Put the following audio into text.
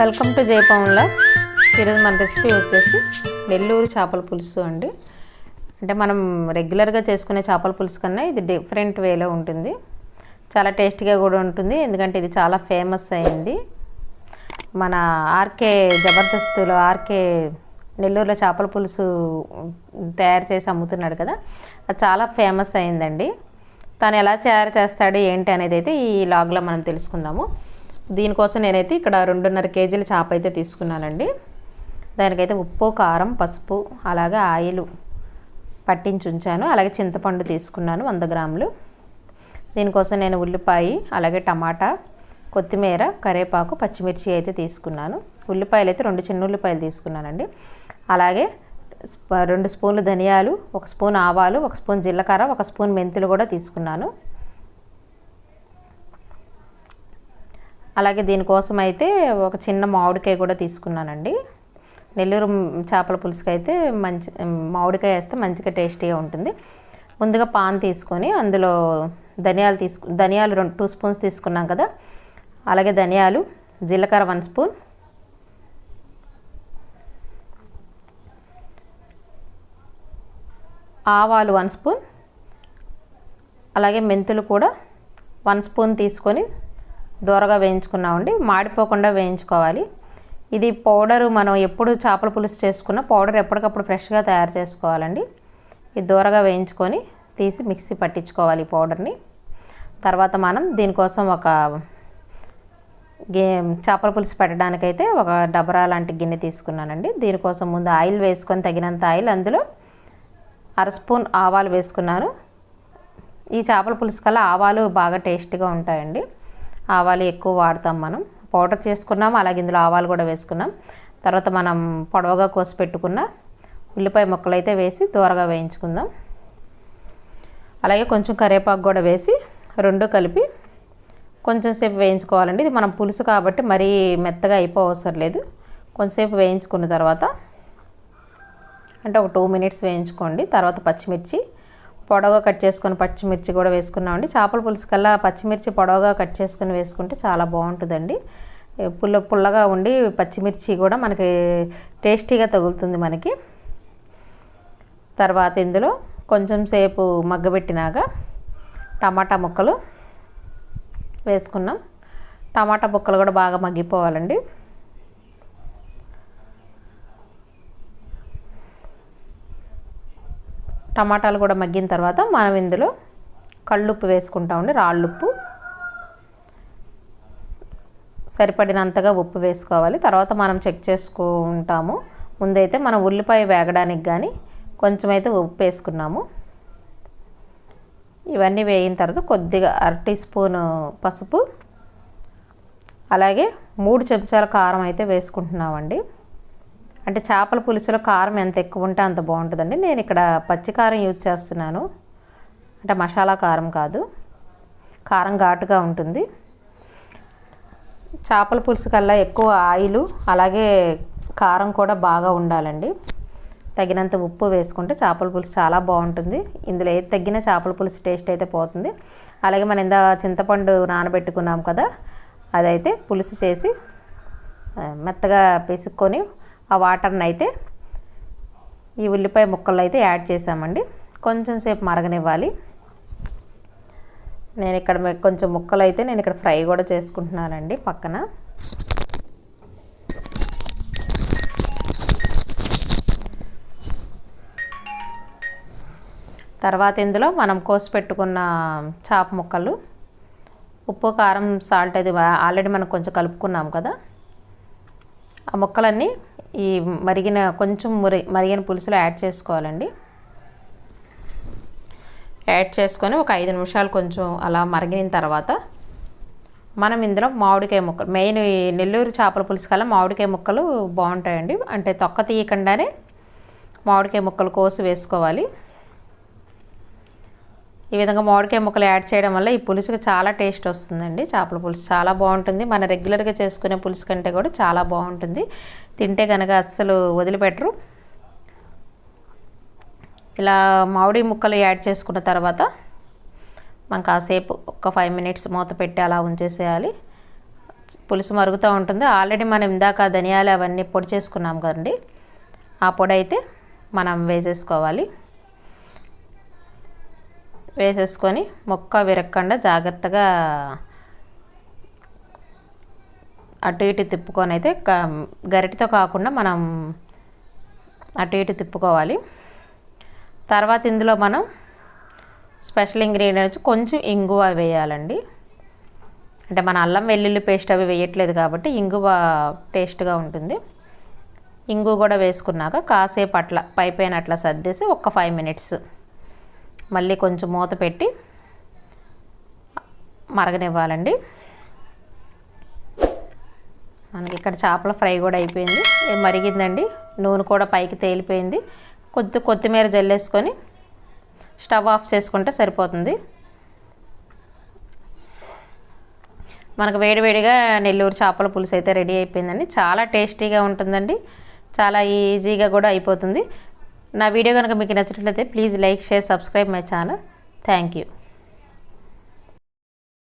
Welcome to జయపవన్ lakhs. ఈరోజు మన recipe వచ్చేసి నెల్లూరు చేపల పులుసు అండి. అంటే మనం రెగ్యులర్గా చేసుకునే చేపల పులుసు కన్నా ఇది డిఫరెంట్ వేలో ఉంటుంది. చాలా టేస్టీగా కూడా ఉంటుంది. ఎందుకంటే ఇది చాలా ఫేమస్ అయింది. మన ఆర్కే జబర్దస్త్లో ఆర్కే నెల్లూరులో చేపల పులుసు తయారు చేసి అమ్ముతున్నాడు కదా అది చాలా ఫేమస్ అయిందండి. తను ఎలా తయారు చేస్తాడు ఏంటి అనేది అయితే ఈ లాగ్లో మనం తెలుసుకుందాము. దీనికోసం నేనైతే ఇక్కడ రెండున్నర కేజీల చేప అయితే తీసుకున్నానండి. దానికైతే ఉప్పు కారం పసుపు అలాగే ఆయిల్ పట్టించి ఉంచాను. అలాగే చింతపండు తీసుకున్నాను వంద గ్రాములు. దీనికోసం నేను ఉల్లిపాయ అలాగే టమాటా కొత్తిమీర కరివేపాకు పచ్చిమిర్చి అయితే తీసుకున్నాను. ఉల్లిపాయలు అయితే రెండు చిన్న ఉల్లిపాయలు తీసుకున్నానండి. అలాగే స్ప- రెండు స్పూన్లు ధనియాలు ఒక స్పూన్ ఆవాలు ఒక స్పూన్ జీలకర్ర ఒక స్పూన్ మెంతులు కూడా తీసుకున్నాను. అలాగే దీనికోసం అయితే ఒక చిన్న మామిడికాయ కూడా తీసుకున్నానండి. నెల్లూరు చేపల పులుసుకి అయితే మంచి మామిడికాయ వేస్తే మంచిగా టేస్టీగా ఉంటుంది. ముందుగా పాన్ తీసుకొని అందులో ధనియాలు తీసుకు ధనియాలు రెండు టూ స్పూన్స్ తీసుకున్నాం కదా. అలాగే ధనియాలు జీలకర్ర వన్ స్పూన్. ఆవాలు వన్ స్పూన్. అలాగే మెంతులు కూడా వన్ స్పూన్ తీసుకొని దూరగా వేయించుకున్నామండి. మాడిపోకుండా వేయించుకోవాలి. ఇది పౌడర్ మనం ఎప్పుడు చేపల పులుసు చేసుకున్న పౌడర్ ఎప్పటికప్పుడు ఫ్రెష్గా తయారు చేసుకోవాలండి. ఇది దూరగా వేయించుకొని తీసి మిక్సీ పట్టించుకోవాలి ఈ పౌడర్ని. తర్వాత మనం దీనికోసం ఒక గే చేపల పులుసు పెట్టడానికైతే ఒక డబరా లాంటి గిన్నె తీసుకున్నానండి. దీనికోసం ముందు ఆయిల్ వేసుకొని తగినంత ఆయిల్ అందులో అర స్పూన్ ఆవాలు వేసుకున్నాను. ఈ చేపల పులుసు కల్లా ఆవాలు బాగా టేస్ట్గా ఉంటాయండి. ఆవాలు ఎక్కువ వాడతాం మనం. పౌడర్ చేసుకున్నాం అలాగే ఇందులో ఆవాలు కూడా వేసుకున్నాం. తర్వాత మనం పొడవుగా కోసి పెట్టుకున్న ఉల్లిపాయ ముక్కలు అయితే వేసి దూరగా వేయించుకుందాం. అలాగే కొంచెం కరివేపాకు కూడా వేసి రెండు కలిపి కొంచెం సేపు వేయించుకోవాలండి. ఇది మనం పులుసు కాబట్టి మరీ మెత్తగా అయిపోవసరం లేదు. కొంచెంసేపు వేయించుకున్న తర్వాత అంటే ఒక టూ మినిట్స్ వేయించుకోండి. తర్వాత పచ్చిమిర్చి పొడవుగా కట్ చేసుకొని పచ్చిమిర్చి కూడా వేసుకున్నామండి. చేపల పులుసు కల్లా పచ్చిమిర్చి పొడవుగా కట్ చేసుకుని వేసుకుంటే చాలా బాగుంటుందండి. పుల్ల పుల్లగా ఉండి పచ్చిమిర్చి కూడా మనకి టేస్టీగా తగులుతుంది మనకి. తర్వాత ఇందులో కొంచెం సేపు మగ్గబెట్టినాక టమాటా ముక్కలు వేసుకున్నాం. టమాటా ముక్కలు కూడా బాగా మగ్గిపోవాలండి. టమాటాలు కూడా మగ్గిన తర్వాత మనం ఇందులో కళ్ళుప్పు వేసుకుంటామండి రాళ్ళుప్పు. సరిపడినంతగా ఉప్పు వేసుకోవాలి. తర్వాత మనం చెక్ చేసుకుంటాము. ముందైతే మనం ఉల్లిపాయ వేగడానికి కానీ కొంచెం అయితే ఉప్పు వేసుకున్నాము. ఇవన్నీ వేయిన తర్వాత కొద్దిగా అర టీ స్పూన్ పసుపు. అలాగే మూడు చెంచాల కారం అయితే వేసుకుంటున్నామండి. అంటే చేపల పులుసులో కారం ఎంత ఎక్కువ ఉంటే అంత బాగుంటుందండి. నేను ఇక్కడ పచ్చి కారం యూజ్ చేస్తున్నాను. అంటే మసాలా కారం కాదు. కారం ఘాటుగా ఉంటుంది. చేపల పులుసు కల్లా ఎక్కువ ఆయిల్ అలాగే కారం కూడా బాగా ఉండాలండి. తగినంత ఉప్పు వేసుకుంటే చేపల పులుసు చాలా బాగుంటుంది. ఇందులో ఏది తగ్గిన చేపల పులుసు టేస్ట్ అయితే పోతుంది. అలాగే మనం ఇందా చింతపండు నానబెట్టుకున్నాం కదా అదైతే పులుసు చేసి మెత్తగా పిసుక్కొని ఆ వాటర్ని అయితే ఈ ఉల్లిపాయ ముక్కలు అయితే యాడ్ చేసామండి కొంచెం సేపు మరగనివ్వాలి. నేను ఇక్కడ కొంచెం ముక్కలు అయితే నేను ఇక్కడ ఫ్రై కూడా చేసుకుంటున్నానండి పక్కన. తర్వాత ఇందులో మనం కోసి పెట్టుకున్న చాప ముక్కలు ఉప్పు కారం సాల్ట్ అది ఆల్రెడీ మనం కొంచెం కలుపుకున్నాం కదా. ఆ ముక్కలన్నీ ఈ మరిగిన కొంచెం మురి మరిగిన పులుసులో యాడ్ చేసుకోవాలండి. యాడ్ చేసుకొని ఒక ఐదు నిమిషాలు కొంచెం అలా మరిగిన తర్వాత మనం ఇందులో మామిడికాయ ముక్కలు మెయిన్ ఈ నెల్లూరు చేపల పులుసు కల్లా మామిడికాయ ముక్కలు బాగుంటాయండి. అంటే తొక్క తీయకుండానే మామిడికాయ ముక్కలు కోసి వేసుకోవాలి. ఈ విధంగా మామిడికాయ ముక్కలు యాడ్ చేయడం వల్ల ఈ పులుసుకి చాలా టేస్ట్ వస్తుందండి. చేపల పులుసు చాలా బాగుంటుంది. మన రెగ్యులర్గా చేసుకునే పులుసు కంటే కూడా చాలా బాగుంటుంది. తింటే కనుక అస్సలు వదిలిపెట్టరు. ఇలా మామిడి ముక్కలు యాడ్ చేసుకున్న తర్వాత మనం కాసేపు ఒక ఫైవ్ మినిట్స్ మూత పెట్టి అలా ఉంచేసేయాలి. పులుసు మరుగుతూ ఉంటుంది. ఆల్రెడీ మనం ఇందాక ధనియాలు అవన్నీ పొడి చేసుకున్నాం కదండి. ఆ పొడి అయితే మనం వేసేసుకోవాలి. వేసేసుకొని మొక్క విరక్కుండా జాగ్రత్తగా అటు ఇటు తిప్పుకొని అయితే గరిటితో కాకుండా మనం అటు ఇటు తిప్పుకోవాలి. తర్వాత ఇందులో మనం స్పెషల్ ఇంగ్రీడియంట్స్ కొంచెం ఇంగువ వేయాలండి. అంటే మన అల్లం వెల్లుల్లి పేస్ట్ అవి వేయట్లేదు కాబట్టి ఇంగువ టేస్ట్గా ఉంటుంది. ఇంగు కూడా వేసుకున్నాక కాసేపు అట్లా పైపైన అట్లా సర్దేసి ఒక ఫైవ్ మినిట్స్ మళ్ళీ కొంచెం మూత పెట్టి మరగనివ్వాలండి. మనకి ఇక్కడ చేపల ఫ్రై కూడా అయిపోయింది. మరిగిందండి. నూనె కూడా పైకి తేలిపోయింది. కొద్ది కొత్తిమీర జల్లేసుకొని స్టవ్ ఆఫ్ చేసుకుంటే సరిపోతుంది. మనకు వేడివేడిగా నెల్లూరు చేపల పులుసు అయితే రెడీ అయిపోయిందండి. చాలా టేస్టీగా ఉంటుందండి. చాలా ఈజీగా కూడా అయిపోతుంది. నా వీడియో కనుక మీకు నచ్చినట్లయితే please like share subscribe my channel. Thank you